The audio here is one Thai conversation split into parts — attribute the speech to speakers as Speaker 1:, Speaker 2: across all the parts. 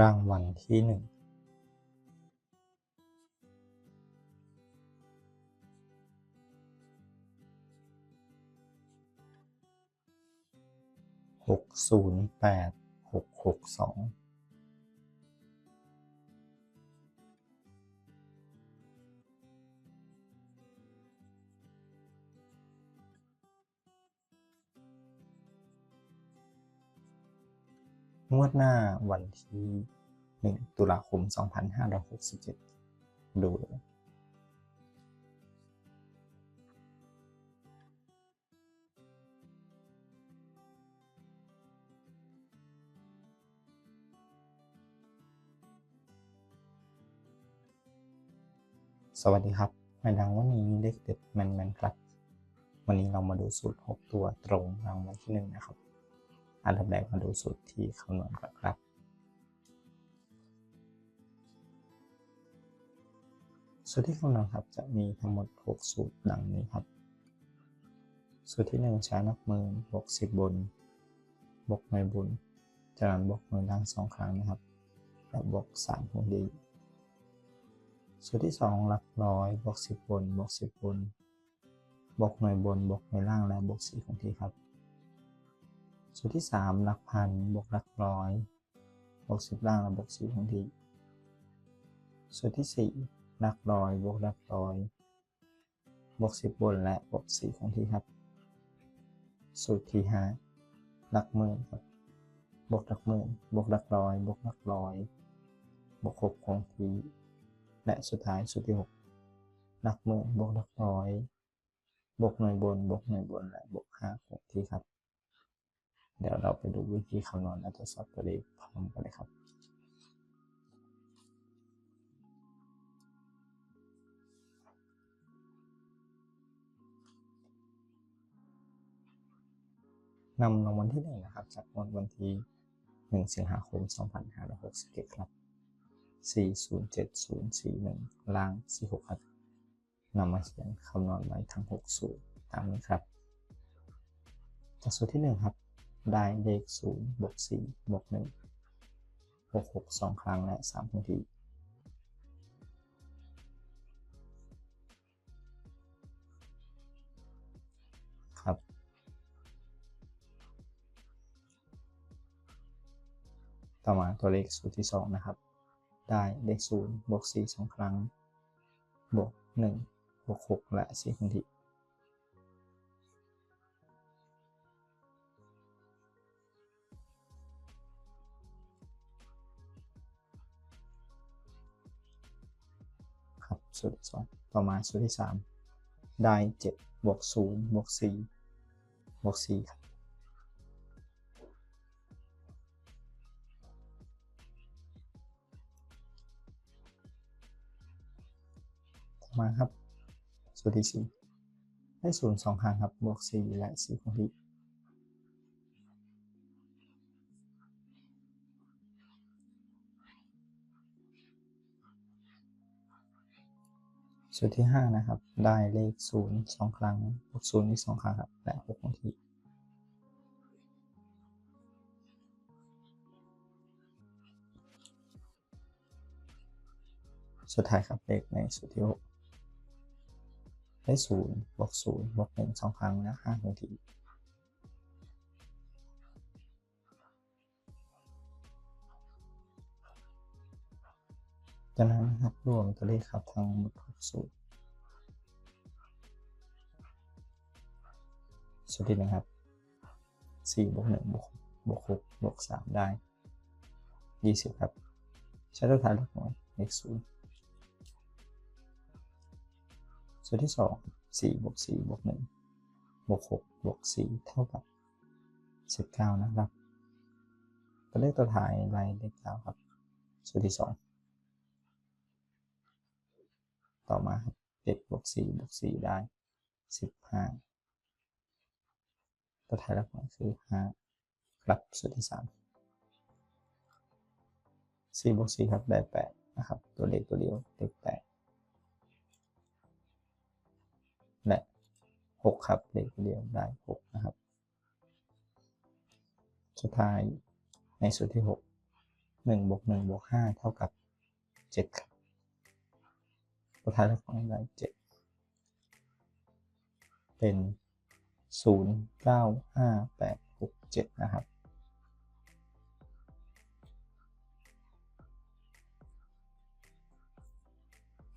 Speaker 1: รางวัลที่หนึ่งหกศูนย์แปดหกหกสองงวดหน้าวันที่ หนึ่งตุลาคมสองพันห้าร้อยหกสิบเจ็ดดูเลยสวัสดีครับไม่ดังวันนี้เลขเด็ดแมนแมนครับ วันนี้เรามาดูสูตร 6 ตัวตรงรางวัลที่หนึ่งนะครับ อันดับแรกมาดูสูตรที่คำนวณก่อนครับ สูตรที่คำนวณครับจะมีทั้งหมด 6 สูตรดังนี้ครับ สูตรที่ 1 ใช้นับมือบวก10 บน บวกไม่บุญจากนั้นบวกมือล่างสองครั้งนะครับและบวก3หัวดี สูตรที่ 2 หลักร้อยบวก10 บน บวก10 บน บวกหน่วยบน บวกหน่วยล่างและบวก4คงที่ครับ สูตรที่ 3 หลักพันบวกหลักร้อยบวก10ล่างและบวก4คงที่สูตรที่ 4 ลักร้อยบวกหลักร้อยบวก10บบนและบวก4คงที่ครับ สูตรที่5หลักหมื่นครับบวกหลักหมื่นบวกหลักร้อยบวกหลักร้อยบวก6คงที่และสุดท้ายสูตรที่6หลักหมื่นบวกหลักร้อยบวกหน่วยบนบวกหน่วยบนและบวก5คงที่ครับ เดี๋ยวเราไปดูวิธีคำนวณและทดสอบตัวเลขพร้อมกันเลยครับ นำรางวัลที่หนึ่งนะครับ จากงวดวันที่1สิงหาคม2567ครับ407041ล่าง46ครับนำมาเขียนคำนวณไว้ทั้ง6สูตรตามนี้ครับ จากสูตรที่1ครับ ได้เลข0บวก4บวก1บวก6 2ครั้งและ3คงที่ครับ ต่อมาตัวเลขสูตรที่ 2 นะครับ ได้เลข0บวก4 2 ครั้ง บวก1บวก6และ4คงที่ครับสูตรที่2ต่อมาสูตรที่ 3 ได้7บวก0บวก4บวก4ครับ มาครับ สูตรที่ 4 ได้0 2ครั้งครับ บวก 4 และ 4 คงที่สูตรที่ 5 นะครับ ได้เลข 0 2 ครั้งบวก0อีก 2 ครั้งครับ และ6คงที่สุดท้ายครับเลขในสูตรที่ 6 ได้0บวก0บวก1 2ครั้งและ5คงทีจากนั้นนะครับรวมตัวเลขครับทั้งหมด6สูตรสูตรที่หนึ่งครับ4บวก1บวกบวก6บวก3ได้ 20 ครับ ใช้ตัวท้ายหลักหน่วยเลข0สู ตรที่2 4บวก4บวก1บวก6บวก4เท่ากับ19นะครับตัวเลขตัวท้ายลายเลข9ครับสูตรที่2ต่อมาครับ7บวก4บวก4ได้15ตัวท้ายหลักหน่วคือ5ครับสูตรที่3 4บวก4ครับได้8นะครับ ตัวเลขตัวเดียวเลขและ 6 ครับเลขเดียวได้ 6 นะครับ สุดท้ายในสูตรที่6หนึ่งบวกหนึ่งบวกห้าเท่ากับเจ็ดครับตัวท้ายเลขของได้เจ็ดเป็นศูนย์เก้าห้าแปดหกเจ็ดนะครับ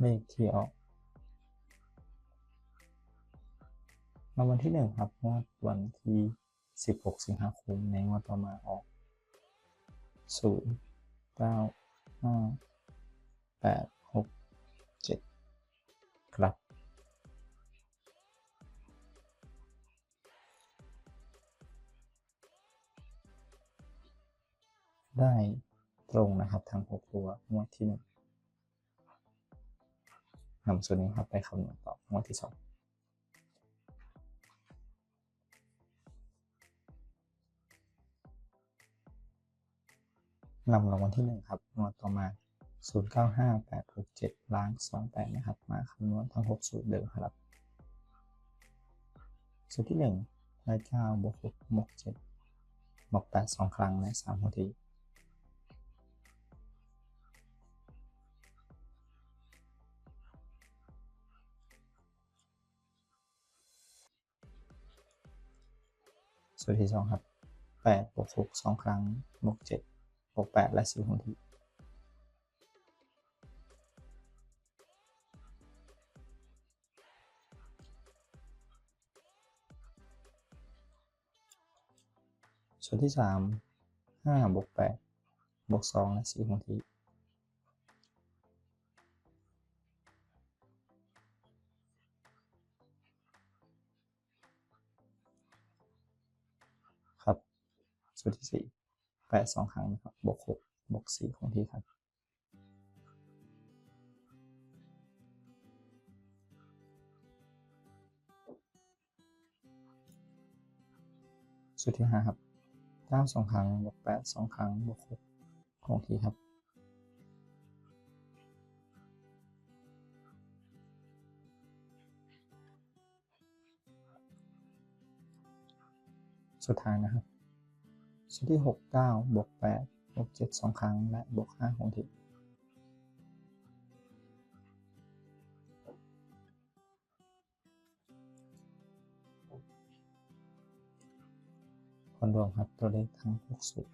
Speaker 1: เลขที่ออก รางวัลที่หนึ่งครับงวดวันที่ 16 สิงหาคมในงวดต่อมาออก 0 9 5 8 6 7 ครับ ได้ตรงนะครับทั้ง 6 ตัวงวดที่1นำส่วนนี้ครับไปคำนวณต่องวดที่ 2 นำรางวัลที่หนึ่งครับงวดต่อมา 0 9 5 8 6 7ล้าง28 นะครับ มาคำนวณทั้ง 6 สูตรเดิมครับ สูตรที่1ได้9บวก6บวก7บวก8 2 ครั้งและ3หัวทีสูตรที่2ครับ8บวก6 2 ครั้งบวก7 บวก8และ4หัวทีส่วนที่3 5บวก8บวก2และ4หัวทีครับส่วนที่ 4 8 2ครั้งนะครับ บวก6บวก4ของที่ครับสูตรที่5ครับ9 2ครั้ง บวก8 2ครั้ง บวก6ของที่ครับสุดท้ายนะครับ สูตรที่ 6 9 บวก 8 บวก 7 2 ครั้ง และบวก5ของที่ผลรวมครับตัวเลขทั้ง 6 สูตร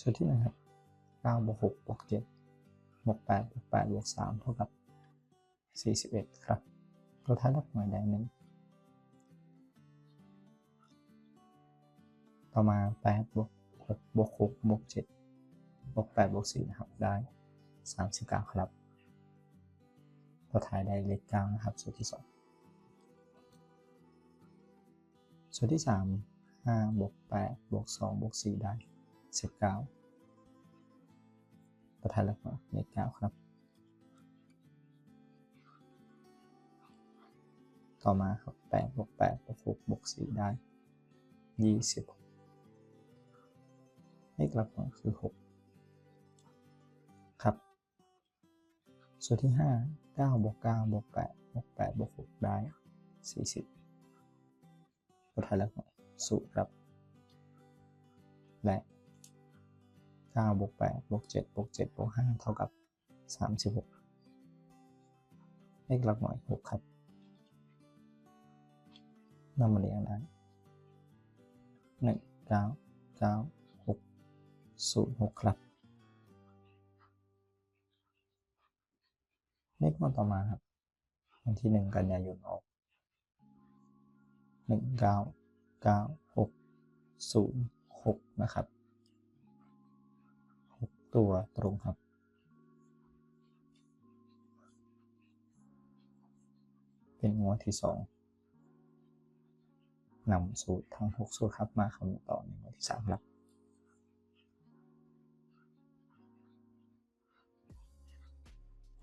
Speaker 1: สูตรที่1ครับ9บวก6บวก7บวก8บวก8บวก3เท่ากับ 41 ครับตัวท้ายหลักหน่วยได้หนึ่ง ต่อมา8บวก6บวก6บวก7บวก8บวก4นะครับ ได้ 39 ครับตัวท้ายได้เลข9นะครับสูตรที่ 2สูตรที่ 3 5บวก8บวก2บวก4ได้ 19ตัวท้ายหลักหน่วยเลข9ครับ ต่อมาครับ8บวก8บวก6บวก4ได้20 เลขหลักหน่วยคือ 6 ครับ ส่วนที่ 5 9บวก9บวก8บวก8บวก6ได้ 40ตัวท้ายหลักหน่วยสูตรครับ และ9บวก8บวก7บวก7บวก5เท่ากับ 36เลขหลักหน่วย6 ครับนำมาเรียงได้หนึ่ง เก้าเก้าหกศูนย์หกครับ เลขงวดต่อมาครับ วันที่หนึ่งกันยายนออกหนึ่งเก้าเก้าหกศูนย์หกนะครับหกตัวตรงครับเป็นงวดที่สองนำสูตรทั้ง 6 สูตรครับมาคำนวณต่อในงวันที่ 3 ครับ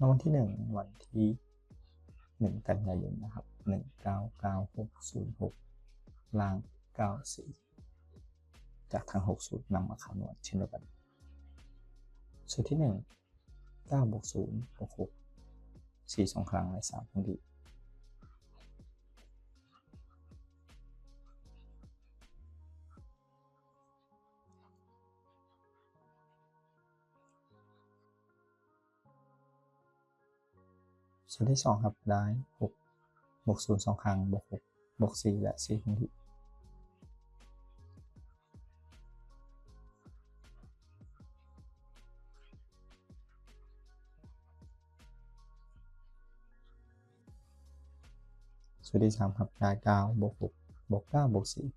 Speaker 1: รางวัลที่หนึ่งวันที่หนึ่งกันยายนนะครับหนึ่งเก้าเก้าหกศูนย์หกล่างเก้าสี่จากทางหกศูนย์นำมาคำนวณเช่นเดียวกัน สูตรที่หนึ่งเก้าบวกศูนย์บวกหกสี่สองครั้งในสามครั้งดี ส่วนที่สองครับได้หกบวกศูนย์สองครั้งบวกหกบวกสี่และสี่คงที่สูตรที่สามครับได้เก้าบวกหกบวกเก้าบวกสี่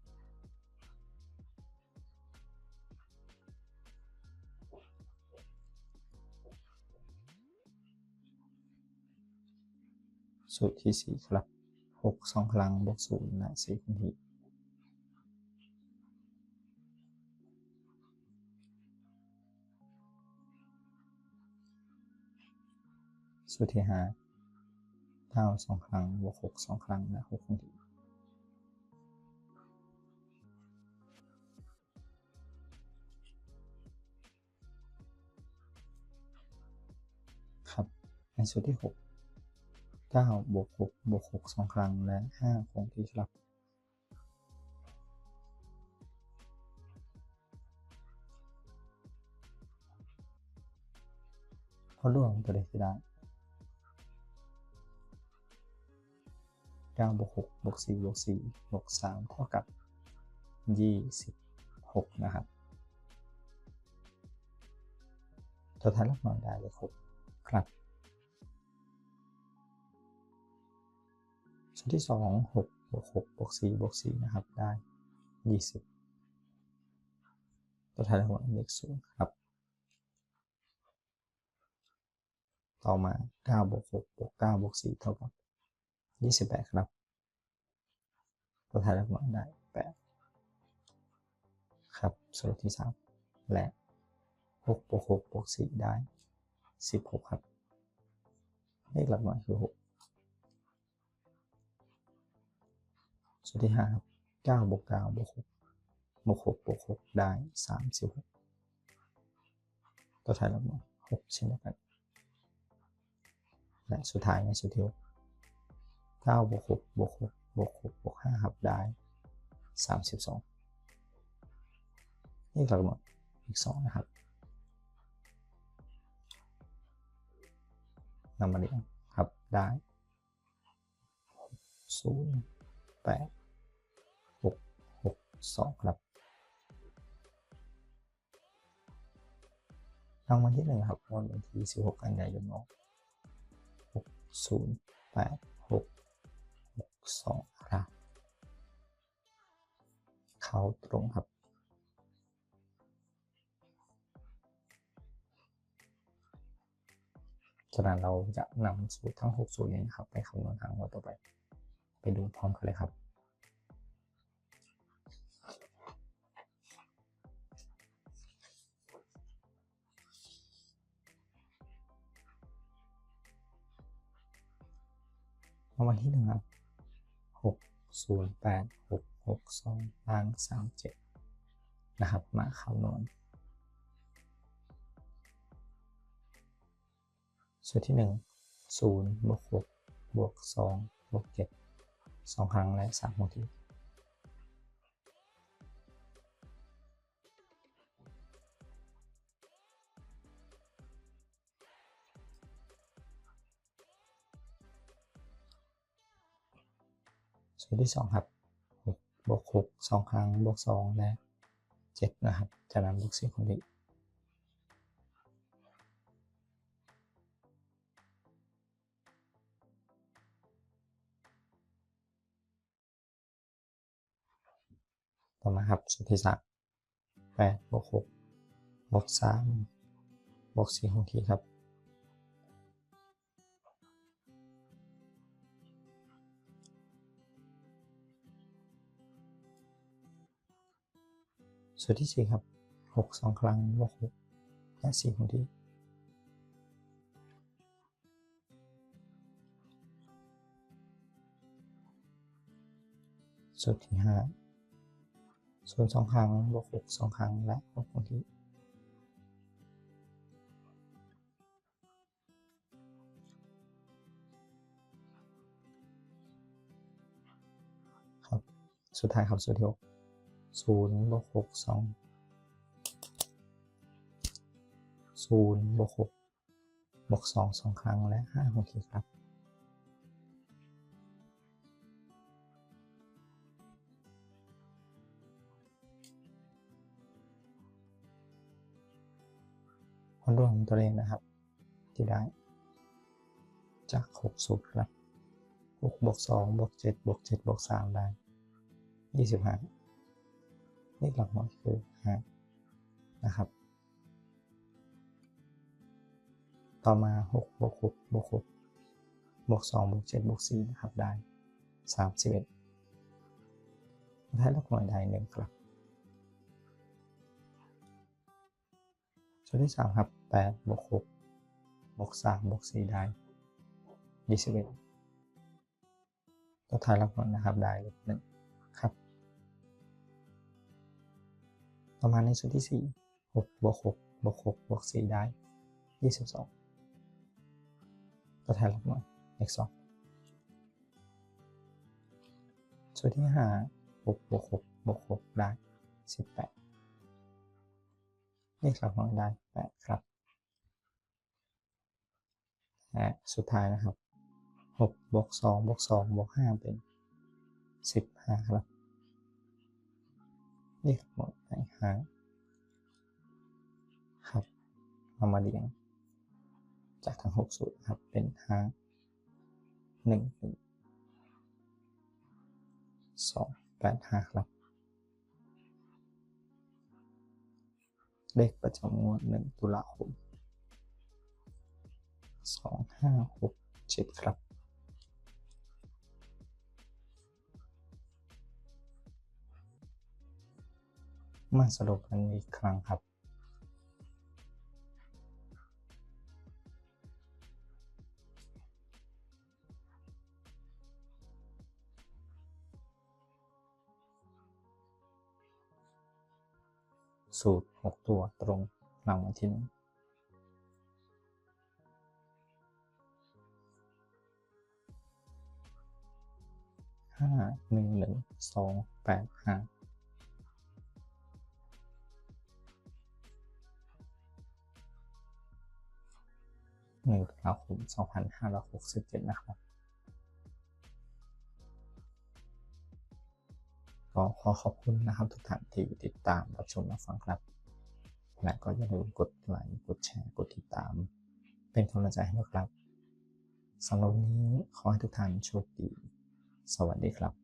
Speaker 1: สูตรที่สี่ครับหกสองครั้งบวกศูนย์และสี่คงที่สูตรที่ห้าเก้าสองครั้งบวกหกสองครั้งและหกคงที่ครับในสูตรที่ห กเก้าบวกหกบวกหกสองครั้ง และห้าคงที่ครับพอรวมตัวเลขที่ได้เก้าบวกหกบวกสี่บวกสี่บวกสามเท่ากับยี่สิบหกนะครับตัวท้ายลักหน่วยได้เลขหกครับ ชุดที่2 6บวก6บวก4บวก4นะครับ ได้ 20 ตัวท้ายของ index 0ครับ ต่อมา9บวก6บวก9บวก4เท่ากับ 28 ครับ ตัวท้ายของได้ 8 ครับสรุปที่ 3 และ6บวก6บวก4ได้ 16 ครับเลขหลักหน่วยคือ 6 วนที่ห้าห้าบวกเก้าบวกหกบวกหกบวกหกได้สามสิบหกตัวท้ายลบหกเช่นเดียวกันและสุดท้ายในสุดที่หกเก้าบวกหกบวกหกบวกหกบวกห้าครับได้สามสิบสองนี่กหมดอีกสองนะครับนำมาเรียงครับได้ศูนย์แปด 2 ครับรางวัลที่1ครับวันที่ 16 กันยายน6 0 8 6 6 2ครับเข้าตรงครับจากนั้นเราจะนำสูตรทั้ง 6 สูตรนี้ครับ ไปคำนวณทางวัวต่อไป ไปดูพร้อมกันเลยครับ ราวันที่หนึ่งครับหกศูนย์แปดหกหกสองล้างสามเจ็ดนะครับ มาคำนวณส่วนที่หนึ่งศูนย์บวกหกบวกสองบวกเจ็ดสองครั้งและสามคงที่ ตที่สองครับหกบวกหกสองครั้งบวกสองและเจ็ดนะครับจากนั้นบวกสี่คงที่ต่อมาครับสูตรที่สามแปดบวกหกบวกสามบวกสี่คงที่ครับ สูตรที่สี่ครับหกสองครั้งบวกหกและสี่คงที่สูตรที่ห้าศูนสองครั้งบวกหกสองครั้งและหกคงที่ครับสุดท้ายครับสูตรที่หก ศูนย์บวกหกสองศูนย์บวกหกบวกสองสองครั้งและห้าโอเคครับ ผลรวมตัวเองนะครับ ที่ได้ จากหกสูตรครับหกบวกสองบวกเจ็ดบวกเจ็ดบวกสามได้ยี่สิบห้า นี่หลักหน่วยคือ5นะครับ ต่อมา6บวก6บวก6บวก2บวก7บวก4นะครับได้ 31ได้หลักหน่วยได้หนึ่งครับชุดที่3ครับ8บวก6บวก3บวก4ได้21ตัวท้ายหลักหน่วยนะครับได้หนึ่ง ต่อมาณในส่วนที่สี่หกบวกหกบวกหกบวกสี่ได้ยี่สิบสองตัวแทนลักหน่วยเลขสองส่วนที่ห้าหกบวกหกบวกหกได้สิบแปดเลขหลักหน่วยได้แปดครับและสุดท้ายนะครับหกบวกสองบวกสองบวกห้าเป็นสิบห้าครับ เลขหมดในห้าครับเอามาเรียง จากทั้งหกสูตรครับเป็นห้าหนึ่งหนึ่งสองแปดห้าครับเลขประจำงวดหนึ่งตุลาคมสองห้าหกเจ็ดครับ มาสรุปกันอีกครั้งครับ สูตรหกตัวตรงรางวัลที่หนึ่งห้าหนึ่งหนึ่งสองแปดห้า หนึ่งตุลาคมสองพันห้าร้อยหกสิบเจ็ดนะครับ ก็ขอขอบคุณนะครับทุกท่านที่ติดตามรับชมรับฟังครับ และก็อย่าลืมกดไลค์กดแชร์กดติดตาม เป็นกำลังใจให้ด้วยครับสำหรับวันนี้ขอให้ทุกท่านโชคดี สวัสดีครับ